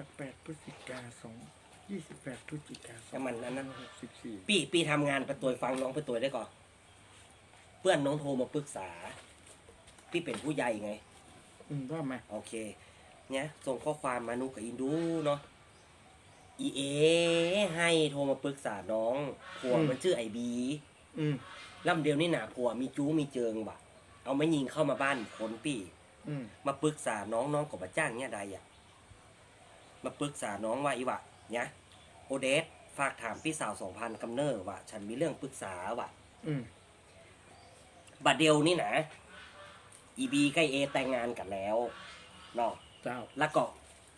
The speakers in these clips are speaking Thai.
สิบแปดพฤศจิกาสองยี่สิบแปดพฤศจิกาสอแต่งมันอันนั้น หกสิบสี่ปีปีทำงานไปตัวฟังน้องไปตัวได้ก่อนเพื่อนน้องโทรมาปรึกษา พี่เป็นผู้ใหญ่ไง อืมว่ามาโอเค เนี่ยส่งข้อความมานุกับอินดูเนาะ อีเอ ให้โทรมาปรึกษาน้องผัวมันชื่อไอบีอืมลำเดียวนี่หนาผัวมีจู้มีเจิงบะเอาไม่ยิงเข้ามาบ้านคนปีอืม มาปรึกษาน้องน้องกับมาจ้างเนี่ยใดอะ มาปรึกษาน้องว่าอีวะเนี่ยโอเดสฝากถามพี่สาวสองพันกำเนอร์ว่าฉันมีเรื่องปรึกษาว่ะอืมบัดเดียวนี่นะอีบีกับเอแต่งงานกันแล้วเนาะเจ้า แล้วก็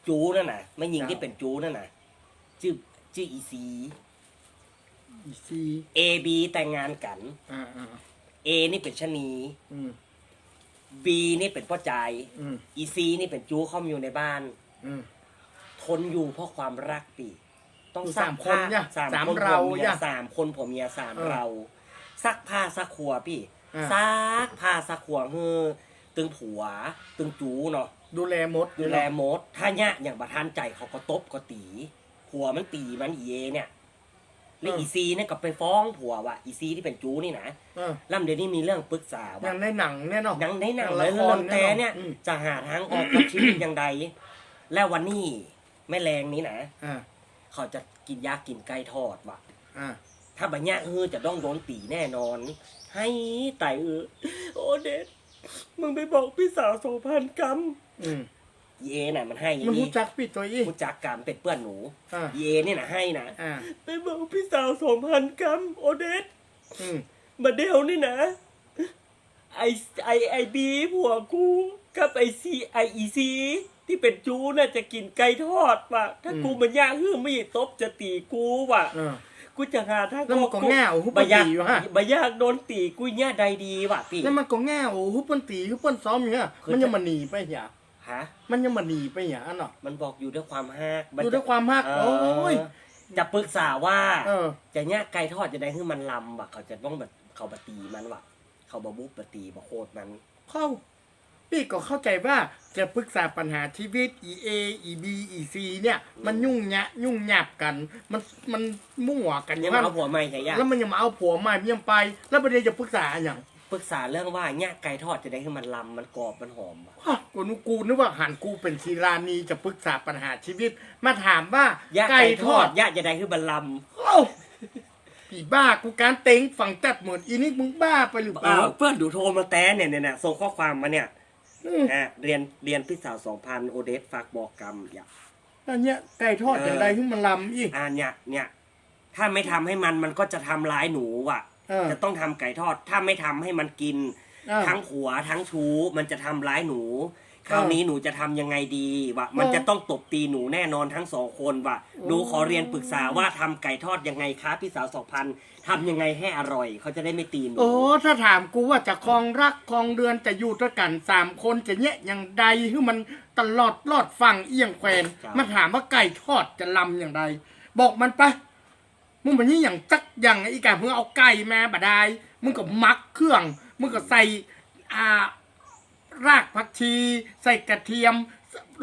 จูนั่นน่ะไม่ยิงครับที่เป็นจูนั่นน่ะชื่อชื่ออีซีอีซีเอบีแต่งงานกันอ่าอ่าเอนี่เป็นชะนีอืมบีนี่เป็นพ่อใจายอืมอีซีนี่เป็นจูเข้ามาอยู่ในบ้าน อืม ทนอยู่เพราะความรักปีต้องคือซักสามคนผ้เนี่ยสามสามคนเราผัวเมียเนี่ยสามคนผมเมียสามเออเราซักผ้าซักครัวพี่อ่าซักผ้าซักครัวเฮือตึงผัว ตึงจูเนาะดูแลมด ดูแลมด ถ้าเนี่ยอย่างประทานใจเขาก็ตบก็ตีผัวมันตีมันอีเอเนี่ยแล้วอีซีเนี่ยก็ไปฟ้องผัวว่าอีซีที่เป็นจูนี่นะเออล่ำเดี๋ยวนี้มีเรื่องปรึกษายัว่างในหนังแน่นอนหนังในหนังหนังเลยละครเรื่องแต่เนี่ยแน่นอนอืมจะหาทางออกกับชีวิตอย่างใดแล้ววันนี้ แม่แรงนี้นะอ่าเขาจะกินยากินไก่ทอดว่ะ อ่าถ้าบัญญัติเออจะต้องโดนตีแน่นอน ให้ไต่เออโอเดชมึงไปบอกพี่สาวสองพันกรัมอืมเยน่ะมันให้อมันย่างหูนี้จักปิดตัวอีผู้จักกรรมเป็นเปื้อนหนูอ่าเยเนี่ยนะให้นะอ่าไปบอกพี่สาวสองพันกรัมโอเดช อืม มาเดวนี่นะ ไอไอไอบีผัวกู กับไอซีไออีซีที่เป็นจูน่ะจะกินไก่ทอดว่ะถ้ากูมันย่างฮือไม่ตบจะตีกูว่ะเออกูจะหาทางแล้วมันก็แง่วหุบบะยากตีอยู่ฮะบะยากโดนตีกูเนี่ยใดดีว่ะพี่แล้วมันก็แง่วฮุบเปิ้นตีฮุบเปิ้นซ้อมอย่างเงี้ยคือมันยังมาหนีไปอย่าฮะมันยังมาหนีไปอย่าอันเนาะมันบอกอยู่ด้วยความฮักอยู่ด้วยความฮักเอโอ้ยจะปรึกษาว่าเออจะเนี่ยไก่ทอดจะได้ให้มันลำว่ะเขาจะต้องแบบเขาบะตีมันว่ะ เขาบะบุบบะตีบะโคตรมันเข้า พี่ก็เข้าใจว่าจะปรึกษาปัญหาชีวิต E A E B E C เนี่ย มันยุ่งยะยุ่งหยาบกัน มันมันมั่วกันยังว่ามาเอาผัวใหม่ใช่ยะแล้วมันยังมาเอาผัวใหม่มันยังไป แล้วประเดี๋ยวจะปรึกษาอย่างปรึกษาเรื่องว่าเนี่ยไก่ทอดจะได้ให้มันลำมันกรอบมันหอมว่ะว้ากูนึกกูนึกว่าหันกูเป็นศิลานีจะปรึกษาปัญหาชีวิต มาถามว่าย่าไก่ไก่ททออดดย่าจะได้ให้มันลเอ้าผีบ้ากูการเต็งฝั่งแตดเหมือนอีนี่มึงบ้าไปหรือำเปล่าอ้าวเพื่อนดูโทรมาแต่เนี่ยเนี่ยเนี่ยส่งข้อความมาเนี่ย อืมอะเรียนเรียนพี่สาวสองพันโอเดสฝากบอกกรรมอย่า อันเนี้ยไก่ทอดอย่างไรที่มันลำอีก อ่าเนี่ยเนี่ยถ้าไม่ทำให้มันมันก็จะทำร้ายหนูอะ เออ จะต้องทำไก่ทอด ถ้าไม่ทำให้มันกินเออทั้งหัวทั้งชู้มันจะทำร้ายหนู คราวนี้หนูจะทำยังไงดีวะมันเออจะต้องตบตีหนูแน่นอนทั้งสองคนวะหนูขอเรียนปรึกษาว่าทำไก่ทอดยังไงคะพี่สาวสองพันทำยังไงให้อร่อย เขาจะได้ไม่ตีหนู โอ้ถ้าถามกูว่าจะคลองรักคลองเดือนจะอยู่ด้วยกันสามคนจะเนี้ยอย่างใดให้มันตลอดรอดฟังเอียงแควนมาถามว่าไก่ทอดจะลำอย่างไรบอกมันไปมึงมันนี่อย่างจักอย่างไอ้กามึงเอาไก่มาบดายมึงก็มักเครื่องมึงก็ใส่อ่า รากผักชี ใส่กระเทียม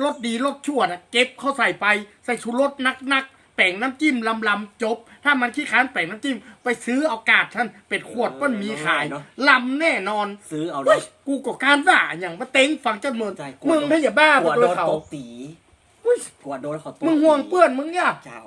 รสดีรสชั่วนะเก็บเข้าใส่ไป ใส่ชูรสนักนักๆแป่งน้ำจิ้มลำลำๆจบ ถ้ามันขี้ค้านแป่งน้ำจิ้ม ไปซื้อเอากาดท่านเป็ดขวดป้นมีขายลำแน่นอนซื้อเอาเฮ้ได้ยกูก็การว่าอย่างมาเต็งฟังจนเมือนใจกลัวมึงถ้าอย่าบ้ากลัวไปโดโดยนเขาตบตีเฮ้ยกลัวโดนเขาตบมึงห่วงเพื่อนมึงเนี่ย เจ้า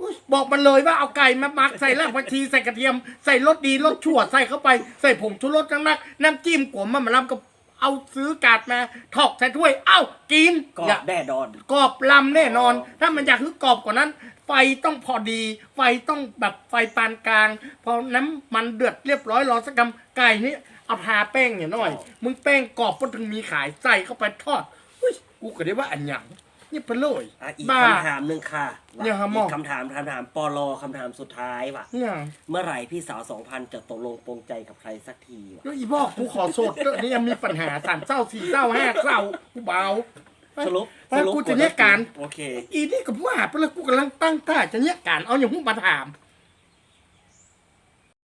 อุ๊ยบอกมันเลยว่าเอาไก่มาหมักใส่รากผักชีใส่กระเทียม ใส่รสดีรสชั่วใส่เข้าไป ใส่ผงชูรสทั้งนั้นน้ำจิ้มกวมมันมาลำก็ เอาซื้อกาดมาถอกใส่ถ้วย เอ้ากินก็อย่าแน่นอน กรอบลำแน่นอน ถ้ามันอยากคือกรอบกว่านั้น ไฟต้องพอดี ไฟต้องแบบไฟปานกลาง พอน้ำมันเดือดเรียบร้อยรอสักกำไก่นี้เอาทาแป้งเนี่ยหน่อย มึงแป้งกรอบก็ถึงมีขายใส่เข้าไปทอดอุ้ยกูก็ได้ว่าอันหยัง นี่ไปเลยอะอีกบ้า คำถามหนึ่งค่ะว่ะเนี่ยครับหมออี กคำถามคำถามปลอคำถามสุดท้ายว่ะ เนี่ยเมื่อไหร่พี่สาวสองพันจะตกลงปรงใจกับใครสักทีวะแล้วอีบอกกูขอโสดเรื่องนี้ยังมีปัญหาสามเศร้าสี่เศร้าห้าเศร้ากูเบาสรุปไปสรุปกูจะแยกกันโอเค อีนี่กับว่าไปเลยกูกำลังตั้งท่าจะแยกกันเอาอย่างหูมาถาม